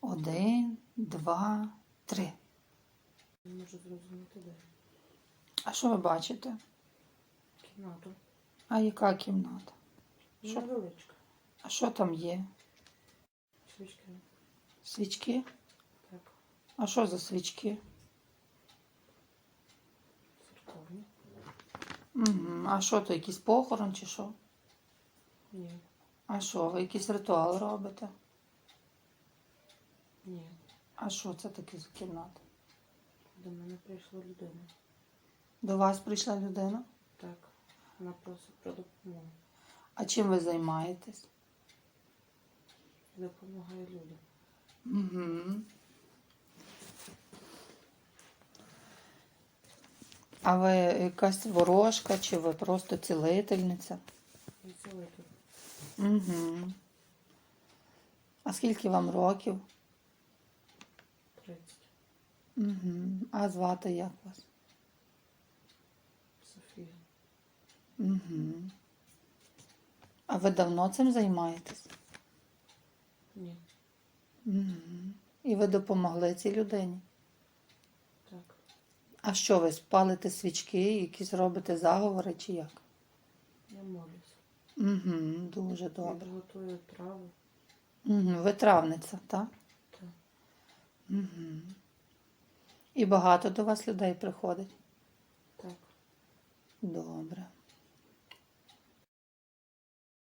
Один, два, три. Не можу зрозуміти, де. А що ви бачите? Кімнату. А яка кімната? Що? Невеличка. А що там є? Свічки. Свічки? Так. А що за свічки? Церковні. Угу. А що то, якийсь похорон чи що? Ні. А що, ви якийсь ритуал робите? Ні. А що це таке за кімната? До мене прийшла людина. До вас прийшла людина? Так. Вона просить про допомогу. А чим ви займаєтесь? Допомагає людям. Угу. А ви якась ворожка, чи ви просто цілительниця? І цілитель. Угу. А скільки вам років? 30. Угу. А звати як вас? Софія. Угу. А ви давно цим займаєтесь? Ні. Угу. І ви допомогли цій людині? Так. А що ви спалите свічки, якісь робите заговори чи як? Я молюсь. Угу. Дуже добре. Я готую траву. Угу. Ви травниця, так? Так. Угу. І багато до вас людей приходить? Так. Добре.